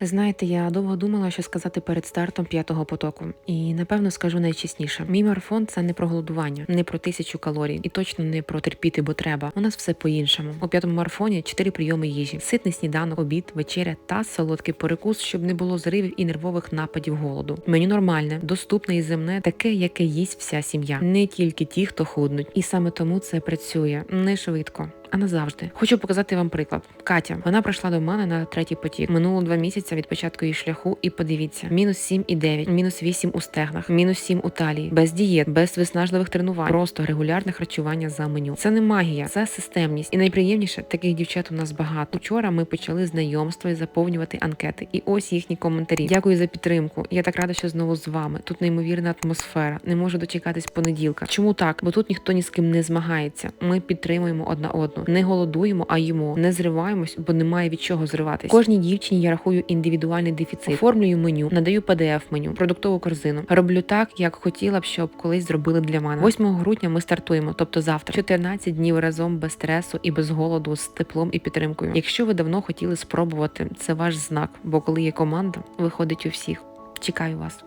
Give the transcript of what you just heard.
Знаєте, я довго думала, що сказати перед стартом п'ятого потоку, і напевно скажу найчесніше: мій марафон це не про голодування, не про тисячу калорій, і точно не про терпіти, бо треба. У нас все по-іншому. У п'ятому марафоні чотири прийоми їжі: ситний сніданок, обід, вечеря та солодкий перекус, щоб не було зривів і нервових нападів голоду. Меню нормальне, доступне і земне, таке, яке їсть вся сім'я, не тільки ті, хто худнуть. І саме тому це працює не швидко. А назавжди хочу показати вам приклад. Катя вона прийшла до мене на третій потік. Минуло два місяці від початку її шляху, і подивіться: мінус 7 і 9, мінус 8 у стегнах, мінус 7 у талії, без дієт, без виснажливих тренувань, просто регулярне харчування за меню. Це не магія, це системність. І найприємніше таких дівчат у нас багато. Вчора ми почали знайомство і заповнювати анкети. І ось їхні коментарі. Дякую за підтримку. Я так рада, що знову з вами. Тут неймовірна атмосфера. Не можу дочекатись понеділка. Чому так? Бо тут ніхто ні з ким не змагається. Ми підтримуємо одна одну. Не голодуємо, а їмо. Не зриваємось, бо немає від чого зриватись. Кожній дівчині я рахую індивідуальний дефіцит. Оформлюю меню, надаю pdf меню, продуктову корзину. Роблю так, як хотіла б, щоб колись зробили для мене. 8 грудня ми стартуємо, тобто завтра. 14 днів разом без стресу і без голоду, з теплом і підтримкою. Якщо ви давно хотіли спробувати, це ваш знак, бо коли є команда, виходить у всіх. Чекаю вас.